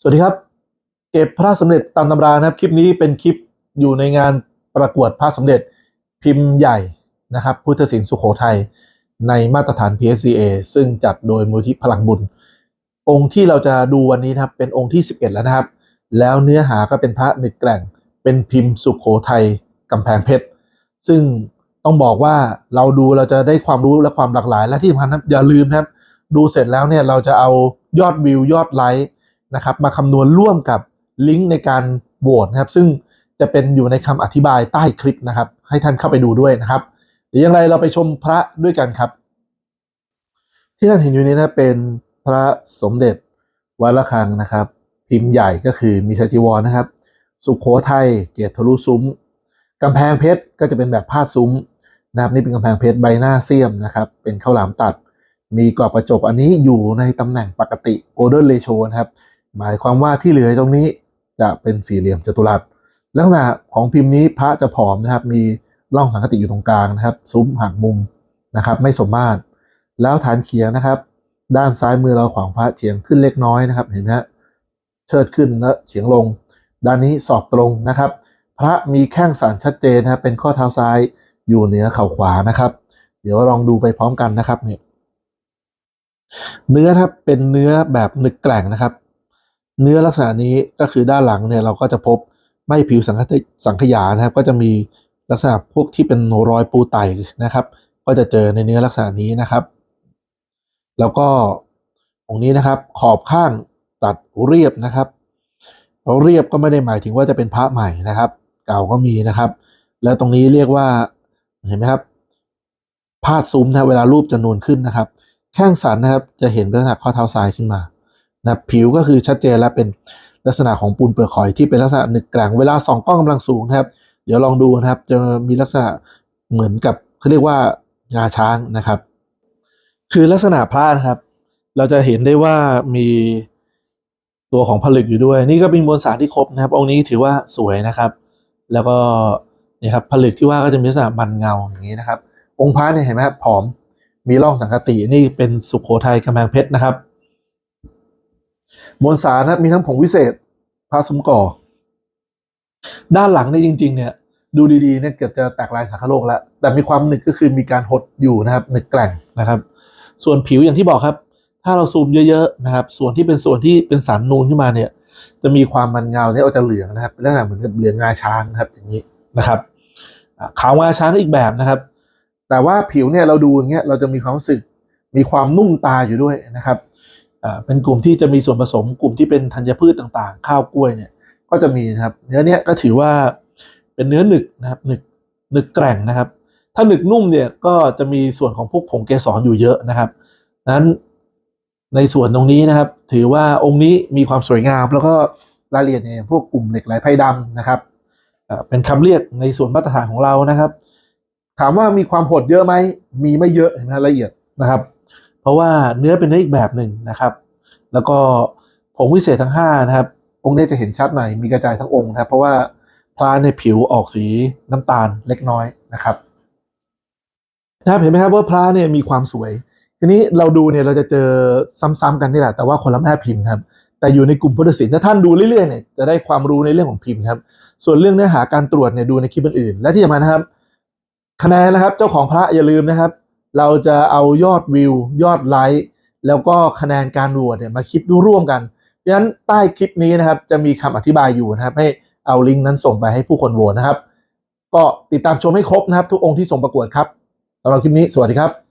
สวัสดีครับ เก็บพระสมเด็จตามตำรานะครับ คลิปนี้เป็นคลิปอยู่ในงานประกวดพระสมเด็จพิมพ์ใหญ่นะครับ พุทธศิลป์สุโขทัยในมาตรฐาน PSCA ซึ่งจัดโดยมูลที่พลังบุญ องค์ที่เราจะดูวันนี้นะครับ เป็นองค์ที่ 11 แล้วนะครับ แล้วเนื้อหาก็เป็นพระหนึกแกร่ง เป็นพิมพ์สุโขทัยกำแพงเพชร ซึ่งต้องบอกว่าเราดูเราจะได้ความรู้และความหลากหลาย และที่สำคัญนะอย่าลืมนะครับ ดูเสร็จแล้วเนี่ยเราจะเอายอดวิวยอดไลค์ นะครับมาคำนวณร่วมกับลิงก์ในการโหวตนะครับ ซึ่งจะเป็นอยู่ในคำอธิบายใต้คลิปนะครับ ให้ท่านเข้าไปดูด้วยนะครับเดี๋ยวอย่างไรเราไปชมพระด้วยกันครับ ที่ท่านเห็นอยู่นี้นะเป็นพระสมเด็จวัดระฆังนะครับ พิมพ์ใหญ่ก็คือมีชจีวรนะครับ สุขโขทัยเกียรติทะลุซุ้มกำแพงเพชรก็จะเป็นแบบผ้าซุ้มนะครับนี่เป็นกำแพงเพชรใบหน้าเสียมนะครับ เป็นข้าวหลามตัด มีกรอบกระจกอันนี้อยู่ในตำแหน่งปกติ golden ratio นะครับ หมายความว่าที่เหลือตรงนี้จะเป็นสี่เหลี่ยมจัตุรัสลักษณะของพิมพ์นี้พระจะผอมนะครับ มีร่องสังคติอยู่ตรงกลางนะครับ ซุ้มหักมุมนะครับ ไม่สมมาตร แล้วฐานเขียงนะครับ ด้านซ้ายมือเราขวางพระเฉียงขึ้นเล็กน้อยนะครับ เห็นไหมฮะเชิดขึ้นแล้วเฉียงลง ด้านนี้สอบตรงนะครับ พระมีแข้งสันชัดเจนนะครับ เป็นข้อเท้าซ้ายอยู่เหนือเข่าขวานะครับ เดี๋ยวลองดูไปพร้อมกันนะครับเนี่ยเนื้อครับเป็นเนื้อแบบหนึกแกร่งนะครับ เนื้อลักษณะนี้ก็คือด้านหลังเนี่ยเราก็จะพบไม่ผิวสังสังขยานะครับ ก็จะมีลักษณะพวกที่เป็นรอยปูไตนะครับ ก็จะเจอในเนื้อลักษณะนี้นะครับ แล้วก็ตรงนี้นะครับขอบข้างตัดเรียบนะครับเราเรียบก็ไม่ได้หมายถึงว่าจะเป็นพระใหม่นะครับ เก่าก็มีนะครับ แล้วตรงนี้เรียกว่าเห็นไหมครับพาดซุ้มนะเวลารูปจะนูนขึ้นนะครับ แข้งสันนะครับจะเห็นลักษณะข้อเท้าซ้ายขึ้นมา นะผิวก็คือชัดเจนและเป็นลักษณะของปูนเปลือกหอยที่เป็นลักษณะหนึกแกร่งเวลาส่องกล้องกำลังสูงนะครับ เดี๋ยวลองดูนะครับจะมีลักษณะเหมือนกับเขาเรียกว่างาช้างนะครับ คือลักษณะพระนะครับ เราจะเห็นได้ว่ามีตัวของผลึกอยู่ด้วย นี่ก็เป็นมวลสารที่ครบนะครับ องค์นี้ถือว่าสวยนะครับ แล้วก็นี่ครับผลึกที่ว่าก็จะมีลักษณะมันเงาอย่างนี้นะครับ องค์พระเนี่ยเห็นไหมครับผอมมีร่องสังกตินี่เป็นสุขโขทัยกำแพงเพชรนะครับ มวลสารนะมีทั้งผงวิเศษพระสมก่อ ด้านหลังเนี่ยจริง ๆ เนี่ย ดูดีๆเนี่ยเกือบจะแตกลายสังคโลกแล้ว แต่มีความหนึกก็คือมีการหดอยู่นะครับ หนึกแกร่งนะครับ ส่วนผิวอย่างที่บอกครับ ถ้าเราซูมเยอะๆนะครับ ส่วนที่เป็นส่วนที่เป็นสันนูนขึ้นมาเนี่ย จะมีความมันเงาเนี่ยเอาจะเหลืองนะครับเป็นลักษณะเหมือนกับเหลืองงาช้างนะครับ อย่างนี้นะครับขาวงาช้างอีกแบบนะครับ แต่ว่าผิวเนี่ยเราดูอย่างเงี้ยเราจะมีความรู้สึกมีความนุ่มตาอยู่ด้วยนะครับ เป็นกลุ่มที่จะมีส่วนผสมกลุ่มที่เป็นธัญพืชต่างๆ ข้าวกล้วยเนี่ยก็จะมีนะครับ เนื้อเนี้ยก็ถือว่าเป็นเนื้อหนึกนะครับหนึกหนึกแกร่งนะครับ ถ้าหนึกนุ่มเนี่ยก็จะมีส่วนของพวกผงเกสรอยู่เยอะนะครับนั้นในส่วนตรงนี้นะครับ ถือว่าองค์นี้มีความสวยงาม แล้วก็รายละเอียดเนี่ยพวกกลุ่มเหล็กไหลไพ่ดำนะครับเอ่อเป็นคำเรียกในส่วนมาตรฐานของเรานะครับ ถามว่ามีความหดเยอะไหมมีไม่เยอะเห็นไหมละเอียดนะครับ ราะว่าเนื้อเป็นเนื้ออีกแบบหนึ่งนะครับ แล้วก็ผงวิเศษทั้ง5นะครับ องค์นี้จะเห็นชัดหน่อยมีกระจายทั้งองค์นะครับ เพราะว่าพลาในผิวออกสีน้ำตาลเล็กน้อยนะครับนะครับเห็นไหมครับว่าพระเนี่ยมีความสวย ทีนี้เราดูเนี่ยเราจะเจอซ้ำๆกันนี่แหละแต่ว่าคนละแม่พิมพ์ครับ แต่อยู่ในกลุ่มพุทธศิลป์ถ้าท่านดูเรื่อยๆเนี่ยจะได้ความรู้ในเรื่องของพิมพ์ครับ ส่วนเรื่องเนื้อหาการตรวจเนี่ยดูในคลิปอื่นๆและที่สำคัญนะครับ คะแนนนะครับ เจ้าของพระอย่าลืมนะครับ เราจะเอายอดวิว ยอดไลค์แล้วก็คะแนนการโหวตเนี่ยมาคิดร่วมกันเพราะฉะนั้นใต้คลิปนี้นะครับจะมีคำอธิบายอยู่นะครับ ให้เอาลิงก์นั้นส่งไปให้ผู้คนโหวตนะครับ ก็ติดตามชมให้ครบนะครับ ทุกองค์ที่ส่งประกวดครับสำหรับคลิปนี้สวัสดีครับ